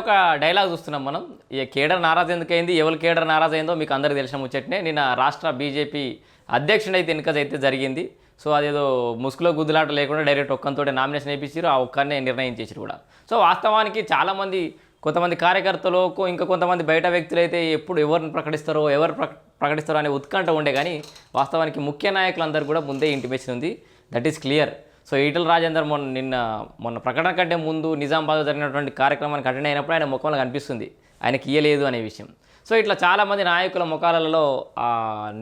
ఒక డైలాగ్ చూస్తున్నాం మనం. ఈ కేడర్ నారాజ్ ఎందుకైంది? ఎవరు కేడర్ నారాజ్ అయిందో మీకు అందరికీ తెలిసిన ముచ్చట్నే. నిన్న రాష్ట్ర బీజేపీ అధ్యక్షుడు అయితే ఎన్నిక అయితే జరిగింది సో అదేదో ముసుగులో గుద్దులాట లేకుండా డైరెక్ట్ ఒక్కంతో నామినేషన్ వేయించారు ఆ ఒక్కరినే నిర్ణయం చేశారు కూడా. సో వాస్తవానికి చాలామంది కొంతమంది కార్యకర్తలు ఇంకా కొంతమంది బయట వ్యక్తులు అయితే ఎప్పుడు ఎవరిని ప్రకటిస్తారో ఎవరు ప్రకటిస్తారో అనే ఉత్కంఠ ఉండే కానీ వాస్తవానికి ముఖ్య నాయకులందరూ కూడా ముందే ఇంటిమేషన్ ఉంది. That is clear. So Etela Rajender మొన్న నిన్న మొన్న ప్రకటన కంటే ముందు నిజామాబాద్ జరిగినటువంటి కార్యక్రమానికి అటెండ్ అయినప్పుడు ఆయన ముఖంలో కనిపిస్తుంది. ఆయనకి ఇయ్యలేదు అనే విషయం. సో ఇట్లా చాలామంది నాయకుల ముఖాలలో ఆ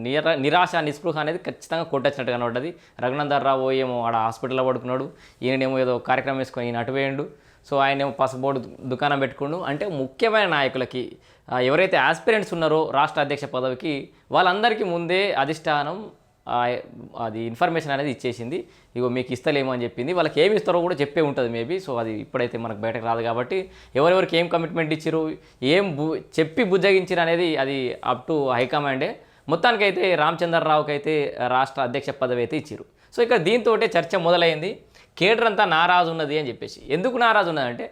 నిర నిరాశ నిస్పృహ అనేది ఖచ్చితంగా కొట్టచ్చినట్టు కనబడ్డది. రఘునందర్ రావు ఏమో ఆడ హాస్పిటల్లో పడుకున్నాడు. ఈయనేమో ఏదో కార్యక్రమం వేసుకొని ఈయన అటువేయండు సో ఆయన ఏమో పసుబోర్డు దుకాణం పెట్టుకుండు. అంటే ముఖ్యమైన నాయకులకి ఎవరైతే ఆస్పిరెంట్స్ ఉన్నారో రాష్ట్ర అధ్యక్ష పదవికి వాళ్ళందరికీ ముందే అధిష్టానం అది ఇన్ఫర్మేషన్ అనేది ఇచ్చేసింది. ఇగో మీకు ఇస్తలేమో అని చెప్పింది. వాళ్ళకి ఏమి ఇస్తారో కూడా చెప్పే ఉంటుంది మేబీ. సో అది ఇప్పుడైతే మనకు బయటకు రాదు కాబట్టి ఎవరెవరికి ఏం కమిట్మెంట్ ఇచ్చారు ఏం బు చెప్పి బుజ్జగించారు అనేది అది అప్ టు హైకమాండే మొత్తానికైతే రామచంద్రరావుకి అయితే రాష్ట్ర అధ్యక్ష పదవి అయితే ఇచ్చారు సో ఇక్కడ దీంతో చర్చ మొదలైంది. కేడర్ అంతా నారాజు ఉన్నది అని చెప్పేసి. ఎందుకు నారాజు ఉన్నదంటే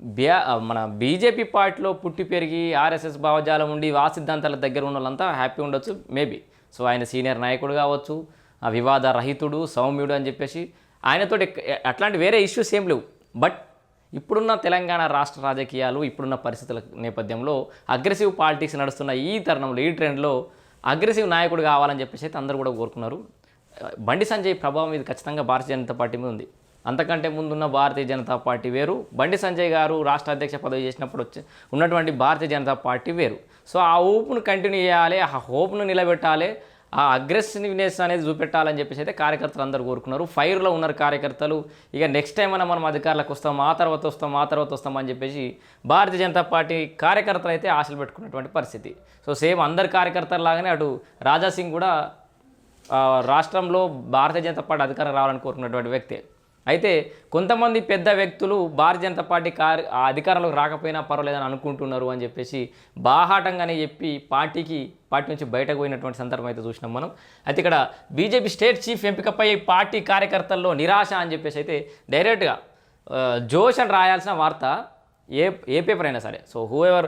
బ్యా మన బీజేపీ పార్టీలో పుట్టి పెరిగి ఆర్ఎస్ఎస్ భావజాలం ఉండి ఆ సిద్ధాంతాల దగ్గర ఉన్న వాళ్ళంతా హ్యాపీ ఉండొచ్చు మేబీ సో ఆయన సీనియర్ నాయకుడు కావచ్చు ఆ వివాద రహితుడు సౌమ్యుడు అని చెప్పేసి ఆయనతో అట్లాంటి వేరే ఇష్యూస్ ఏం లేవు. బట్ ఇప్పుడున్న తెలంగాణ రాష్ట్ర రాజకీయాలు ఇప్పుడున్న పరిస్థితుల నేపథ్యంలో అగ్రెసివ్ పాలిటిక్స్ నడుస్తున్న ఈ తరుణంలో ఈ ట్రెండ్లో అగ్రెసివ్ నాయకుడు కావాలని చెప్పేసి అయితే అందరూ కూడా కోరుకున్నారు. బండి సంజయ్ ప్రభావం ఇది ఖచ్చితంగా భారతీయ జనతా పార్టీ మీద ఉంది. అంతకంటే ముందున్న భారతీయ జనతా పార్టీ వేరు. బండి సంజయ్ గారు రాష్ట్ర అధ్యక్ష పదవి చేసినప్పుడు వచ్చి ఉన్నటువంటి భారతీయ జనతా పార్టీ వేరు. సో ఆ ఊపును కంటిన్యూ చేయాలి ఆ హోప్ను నిలబెట్టాలి ఆ అగ్రెసివ్నెస్ అనేది చూపెట్టాలని చెప్పేసి అయితే కార్యకర్తలు అందరూ కోరుకున్నారు. ఫైర్లో ఉన్నారు కార్యకర్తలు. ఇక నెక్స్ట్ టైం అయినా మనం అధికారులకు వస్తాం ఆ తర్వాత వస్తాం ఆ తర్వాత వస్తాం అని చెప్పేసి భారతీయ జనతా పార్టీ కార్యకర్తలు అయితే ఆశలు పెట్టుకున్నటువంటి పరిస్థితి. సో సేమ్ అందరి కార్యకర్తలు లాగానే అటు రాజా సింగ్ కూడా రాష్ట్రంలో భారతీయ జనతా పార్టీ అధికారం రావాలని కోరుకున్నటువంటి వ్యక్తే. అయితే కొంతమంది పెద్ద వ్యక్తులు భారతీయ జనతా పార్టీ కార్ అధికారంలోకి రాకపోయినా పర్వాలేదని అనుకుంటున్నారు అని చెప్పేసి బాహాటంగానే చెప్పి పార్టీకి పార్టీ నుంచి బయటకు పోయినటువంటి సందర్భం అయితే చూసినాం మనం. అయితే ఇక్కడ బీజేపీ స్టేట్ చీఫ్ ఎంపికపై పార్టీ కార్యకర్తల్లో నిరాశ అని చెప్పేసి అయితే డైరెక్ట్గా జోష్ అని రాయాల్సిన వార్త ఏ ఏ పేపర్ అయినా సరే. సో హూ ఎవర్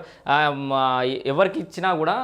ఎవరికి ఇచ్చినా కూడా